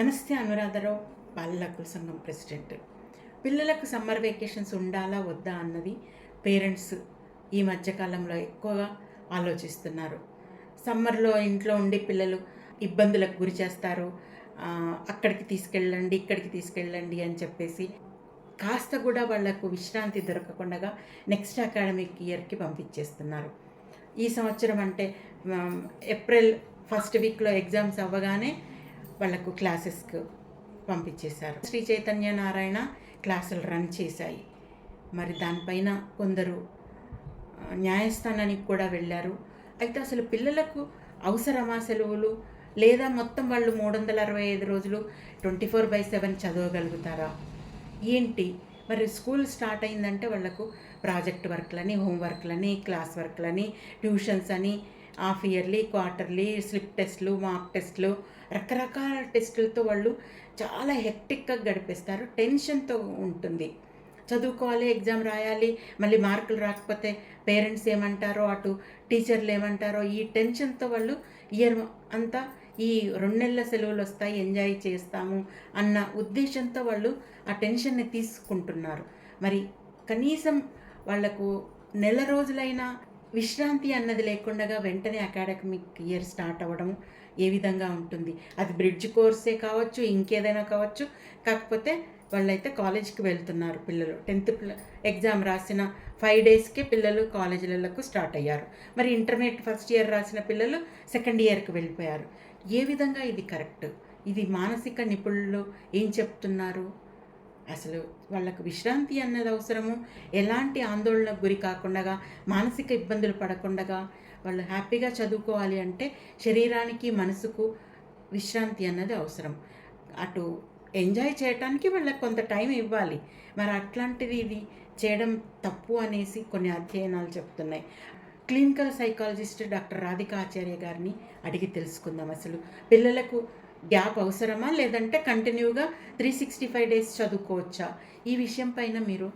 నమస్తే అనురాధరావు బాలల హక్కుల సంఘం ప్రెసిడెంట్. పిల్లలకు సమ్మర్ వెకేషన్స్ ఉండాలా వద్దా అన్నది పేరెంట్స్ ఈ మధ్యకాలంలో ఎక్కువగా ఆలోచిస్తున్నారు. సమ్మర్లో ఇంట్లో ఉండి పిల్లలు ఇబ్బందులకు గురి చేస్తారు. అక్కడికి తీసుకెళ్ళండి ఇక్కడికి తీసుకెళ్ళండి అని చెప్పేసి కాస్త కూడా వాళ్ళకు విశ్రాంతి దొరకకుండా నెక్స్ట్ అకాడమిక్ ఇయర్కి పంపించేస్తున్నారు. ఈ సంవత్సరం అంటే ఏప్రిల్ ఫస్ట్ వీక్లో ఎగ్జామ్స్ అవ్వగానే వాళ్ళకు క్లాసెస్కు పంపించేశారు. శ్రీ చైతన్య నారాయణ క్లాసులు రన్ చేశాయి. మరి దానిపైన కొందరు న్యాయస్థానానికి కూడా వెళ్ళారు. అయితే అసలు పిల్లలకు అవసరమా సెలవులు? లేదా మొత్తం వాళ్ళు మూడు వందల అరవై ఐదు రోజులు ట్వంటీ ఫోర్ బై సెవెన్ చదవగలుగుతారా? ఏంటి? మరి స్కూల్ స్టార్ట్ అయిందంటే వాళ్ళకు ప్రాజెక్ట్ వర్క్లని హోంవర్క్లని క్లాస్ వర్క్లని ట్యూషన్స్ అని హాఫ్ ఇయర్లీ క్వార్టర్లీ స్లిప్ టెస్ట్లు మార్క్ టెస్ట్లు రకరకాల టెస్టులతో వాళ్ళు చాలా హెక్టిక్గా గడిపేస్తారు. టెన్షన్తో ఉంటుంది. చదువుకోవాలి ఎగ్జామ్ రాయాలి మళ్ళీ మార్కులు రాకపోతే పేరెంట్స్ ఏమంటారో అటు టీచర్లు ఏమంటారో ఈ టెన్షన్తో వాళ్ళు ఇయర్ అంతా ఈ రెండు నెలల సెలవులు వస్తాయి ఎంజాయ్ చేస్తాము అన్న ఉద్దేశంతో వాళ్ళు ఆ టెన్షన్ని తీసుకుంటున్నారు. మరి కనీసం వాళ్ళకు నెల రోజులైనా విశ్రాంతి అన్నది లేకుండా వెంటనే అకాడమిక్ ఇయర్ స్టార్ట్ అవ్వడం ఏ విధంగా ఉంటుంది? అది బ్రిడ్జ్ కోర్సే కావచ్చు ఇంకేదైనా కావచ్చు. కాకపోతే వాళ్ళైతే కాలేజ్కి వెళ్తున్నారు పిల్లలు. టెన్త్ ఎగ్జామ్ రాసిన ఫైవ్ డేస్కే పిల్లలు కాలేజీలకు స్టార్ట్ అయ్యారు. మరి ఇంటర్మీడియట్ ఫస్ట్ ఇయర్ రాసిన పిల్లలు సెకండ్ ఇయర్కి వెళ్ళిపోయారు. ఏ విధంగా ఇది కరెక్ట్? ఇది మానసిక నిపుణులు ఏం చెప్తున్నారు? అసలు వాళ్ళకు విశ్రాంతి అన్నది అవసరము. ఎలాంటి ఆందోళనకు గురి కాకుండా మానసిక ఇబ్బందులు పడకుండా వాళ్ళు హ్యాపీగా చదువుకోవాలి అంటే శరీరానికి మనసుకు విశ్రాంతి అన్నది అవసరం. అటు ఎంజాయ్ చేయటానికి వాళ్ళకి కొంత టైం ఇవ్వాలి. మరి అట్లాంటిది ఇది చేయడం తప్పు అనేసి కొన్ని అధ్యయనాలు చెప్తున్నాయి. Clinical psychologist doctor Radhika Acharya గారిని అడిగి తెలుసుకుందాం అసలు. పిల్లలకు గ్యాప్ అవసరమా? లేదంటే కంటిన్యూగా త్రీ సిక్స్టీ ఫైవ్ డేస్ చదువుకోవచ్చా? ఈ విషయం పైన మీరు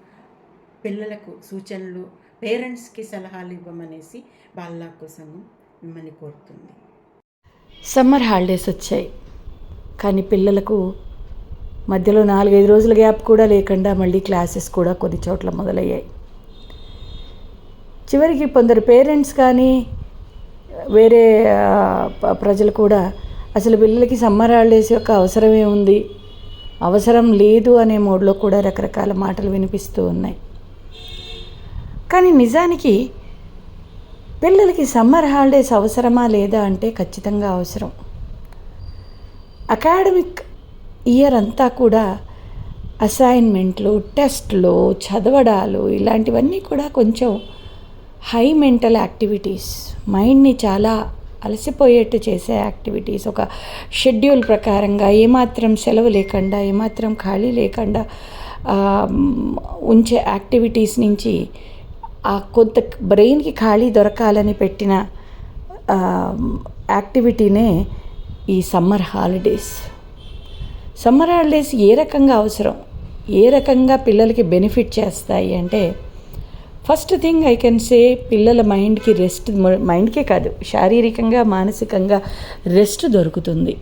పిల్లలకు సూచనలు పేరెంట్స్కి సలహాలు ఇవ్వమనేసి బాలల కోసం మిమ్మల్ని కోరుతుంది. సమ్మర్ హాలిడేస్ వచ్చాయి. కానీ పిల్లలకు మధ్యలో నాలుగైదు రోజుల గ్యాప్ కూడా లేకుండా మళ్ళీ క్లాసెస్ కూడా కొన్ని చోట్ల మొదలయ్యాయి. చివరికి కొందరు పేరెంట్స్ కానీ వేరే ప- ప్రజలు కూడా అసలు పిల్లలకి సమ్మర్ హాలిడేస్ యొక్క అవసరమే ఉంది అవసరం లేదు అనే మోడ్లో కూడా రకరకాల మాటలు వినిపిస్తూ ఉన్నాయి. కానీ నిజానికి పిల్లలకి సమ్మర్ హాలిడేస్ అవసరమా లేదా అంటే ఖచ్చితంగా అవసరం. అకాడమిక్ ఇయర్ అంతా కూడా అసైన్మెంట్లు టెస్ట్లు చదవడాలు ఇలాంటివన్నీ కూడా కొంచెం హై మెంటల్ యాక్టివిటీస్. మైండ్ని చాలా అలసిపోయేట్టు చేసే యాక్టివిటీస్ ఒక షెడ్యూల్ ప్రకారంగా ఏమాత్రం సెలవు లేకుండా ఏమాత్రం ఖాళీ లేకుండా ఉంచే యాక్టివిటీస్ నుంచి ఆ కొంత బ్రెయిన్కి ఖాళీ దొరకాలని పెట్టిన యాక్టివిటీనే ఈ సమ్మర్ హాలిడేస్. సమ్మర్ హాలిడేస్ ఏ రకంగా అవసరం? ఏ రకంగా పిల్లలకి బెనిఫిట్ చేస్తాయి అంటే first thing I can say పిల్లల మైండ్కి రెస్ట్ మైండ్కే కాదు శారీరకంగా మానసికంగా రెస్ట్ దొరుకుతుంది.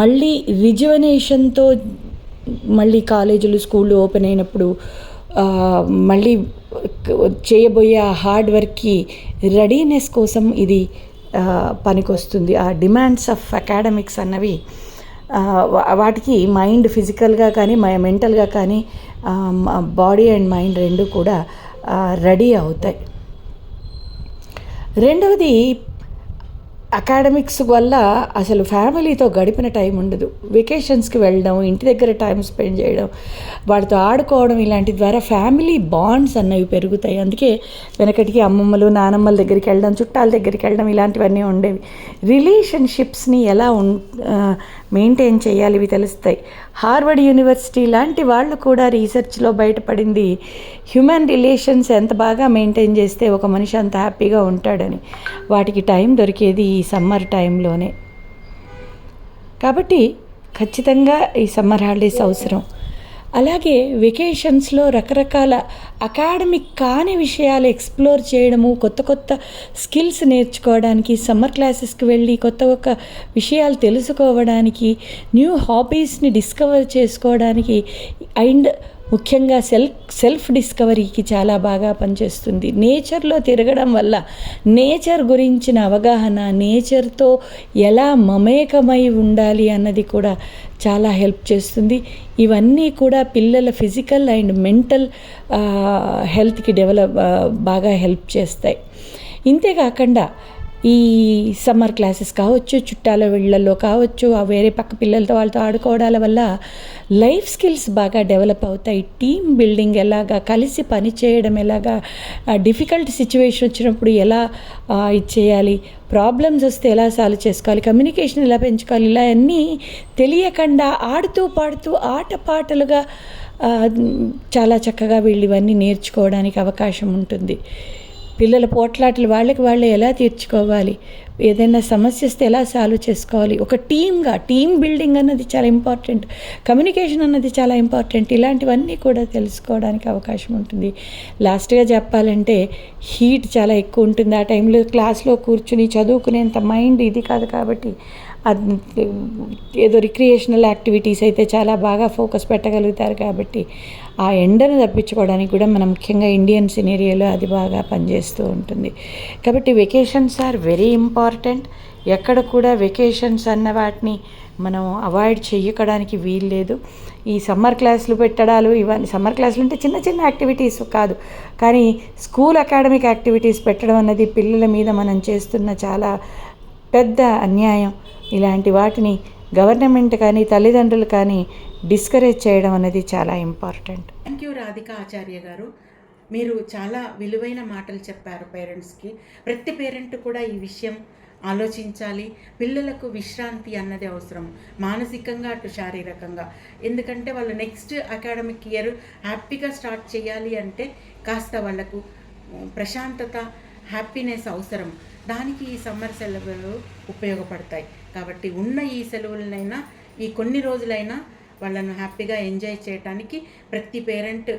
మళ్ళీ రిజువనేషన్తో మళ్ళీ కాలేజీలు స్కూళ్ళు ఓపెన్ అయినప్పుడు మళ్ళీ చేయబోయే ఆ హార్డ్ వర్క్కి రెడీనెస్ కోసం ఇది పనికొస్తుంది. ఆ డిమాండ్స్ ఆఫ్ అకాడమిక్స్ అన్నవి వాటికి మైండ్ ఫిజికల్గా కానీ మెంటల్గా కానీ బాడీ అండ్ మైండ్ రెండు కూడా రెడీ అవుతాయి. రెండవది అకాడమిక్స్ వల్ల అసలు ఫ్యామిలీతో గడిపిన టైం ఉండదు. వెకేషన్స్కి వెళ్ళడం ఇంటి దగ్గర టైం స్పెండ్ చేయడం వాడితో ఆడుకోవడం ఇలాంటి ద్వారా ఫ్యామిలీ బాండ్స్ అన్నవి పెరుగుతాయి. అందుకే వెనకటికి అమ్మమ్మలు నానమ్మల దగ్గరికి వెళ్ళడం చుట్టాల దగ్గరికి వెళ్ళడం ఇలాంటివన్నీ ఉండేవి. రిలేషన్షిప్స్ని ఎలా ఉన్ మెయింటైన్ చేయాలి ఇవి తెలుస్తాయి. హార్వర్డ్ యూనివర్సిటీ లాంటి వాళ్ళు కూడా రీసెర్చ్లో బయటపడింది హ్యూమన్ రిలేషన్స్ ఎంత బాగా మెయింటైన్ చేస్తే ఒక మనిషి అంత హ్యాపీగా ఉంటాడని. వాటికి టైం దొరికేది సమ్మర్ టైంలోనే. కాబట్టి ఖచ్చితంగా ఈ సమ్మర్ హాలిడేస్ అవసరం. అలాగే వెకేషన్స్లో రకరకాల అకాడమిక్ కాని విషయాలు ఎక్స్ప్లోర్ చేయడము కొత్త కొత్త స్కిల్స్ నేర్చుకోవడానికి సమ్మర్ క్లాసెస్కి వెళ్ళి కొత్త కొత్త విషయాలు తెలుసుకోవడానికి న్యూ హాబీస్ని డిస్కవర్ చేసుకోవడానికి అండ్ ముఖ్యంగా సెల్ఫ్ సెల్ఫ్ డిస్కవరీకి చాలా బాగా పనిచేస్తుంది. నేచర్లో తిరగడం వల్ల నేచర్ గురించిన అవగాహన నేచర్తో ఎలా మమేకమై ఉండాలి అన్నది కూడా చాలా హెల్ప్ చేస్తుంది. ఇవన్నీ కూడా పిల్లల ఫిజికల్ అండ్ మెంటల్ హెల్త్కి డెవలప్ బాగా హెల్ప్ చేస్తాయి. ఇంతేకాకుండా ఈ సమ్మర్ క్లాసెస్ కావచ్చు చుట్టాల వీళ్ళల్లో కావచ్చు ఆ వేరే పక్క పిల్లలతో వాళ్ళతో ఆడుకోవడాల వల్ల లైఫ్ స్కిల్స్ బాగా డెవలప్ అవుతాయి. టీమ్ బిల్డింగ్ ఎలాగా కలిసి పని చేయడం ఎలాగా డిఫికల్ట్ సిచ్యువేషన్ వచ్చినప్పుడు ఎలా ఇది చేయాలి ప్రాబ్లమ్స్ వస్తే ఎలా సాల్వ్ చేసుకోవాలి కమ్యూనికేషన్ ఎలా పెంచుకోవాలి ఇలా అన్నీ తెలియకుండా ఆడుతూ పాడుతూ ఆటపాటలుగా చాలా చక్కగా వీళ్ళు ఇవన్నీ నేర్చుకోవడానికి అవకాశం ఉంటుంది. పిల్లల పోట్లాటలు వాళ్ళకి వాళ్ళే ఎలా తీర్చుకోవాలి? ఏదైనా సమస్య వస్తే ఎలా సాల్వ్ చేసుకోవాలి? ఒక టీమ్గా టీమ్ బిల్డింగ్ అన్నది చాలా ఇంపార్టెంట్ కమ్యూనికేషన్ అన్నది చాలా ఇంపార్టెంట్ ఇలాంటివన్నీ కూడా తెలుసుకోవడానికి అవకాశం ఉంటుంది. లాస్ట్గా చెప్పాలంటే హీట్ చాలా ఎక్కువ ఉంటుంది. ఆ టైంలో క్లాస్లో కూర్చుని చదువుకునేంత మైండ్ ఇది కాదు కాబట్టి అది ఏదో రిక్రియేషనల్ యాక్టివిటీస్ అయితే చాలా బాగా ఫోకస్ పెట్టగలుగుతారు కాబట్టి ఆ ఎండను తప్పించుకోవడానికి కూడా మనం ముఖ్యంగా ఇండియన్ సినేరియోలో అది బాగా పనిచేస్తూ ఉంటుంది. కాబట్టి వెకేషన్స్ ఆర్ వెరీ ఇంపార్టెంట్ ఎక్కడ కూడా వెకేషన్స్ అన్న వాటిని మనం అవాయిడ్ చేయడానికి వీల్లేదు ఈ సమ్మర్ క్లాసులు పెట్టడాలు ఇవన్నీ సమ్మర్ క్లాసులు అంటే చిన్న చిన్న యాక్టివిటీస్ కాదు. కానీ స్కూల్ అకాడమిక్ యాక్టివిటీస్ పెట్టడం అన్నది పిల్లల మీద మనం చేస్తున్న చాలా పెద్ద అన్యాయం. ఇలాంటి వాటిని గవర్నమెంట్ కానీ తల్లిదండ్రులు కానీ డిస్కరేజ్ చేయడం అనేది చాలా important thank you Radhika Acharya garu. మీరు చాలా విలువైన మాటలు చెప్పారు పేరెంట్స్కి ప్రతి పేరెంట్ కూడా ఈ విషయం ఆలోచించాలి. పిల్లలకు విశ్రాంతి అన్నది అవసరం. మానసికంగా అటు శారీరకంగా. ఎందుకంటే వాళ్ళు నెక్స్ట్ అకాడమిక్ ఇయర్ హ్యాపీగా స్టార్ట్ చేయాలి అంటే కాస్త వాళ్ళకు ప్రశాంతత హ్యాపీనెస్ అవసరం. దానికి ఈ సమ్మర్ సెలవులు ఉపయోగపడతాయి. కాబట్టి ఉన్న ఈ సెలవులనైనా ఈ కొన్ని రోజులైనా వాళ్ళను హ్యాపీగా ఎంజాయ్ చేయడానికి ప్రతి పేరెంట్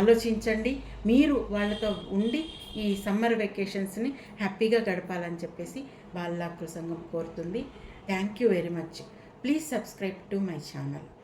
ఆలోచించండి. మీరు వాళ్ళతో ఉండి ఈ సమ్మర్ వెకేషన్స్ని హ్యాపీగా గడపాలని చెప్పేసి బాల్లా సంఘం కోరుతుంది. Thank you very much. Please subscribe to my channel.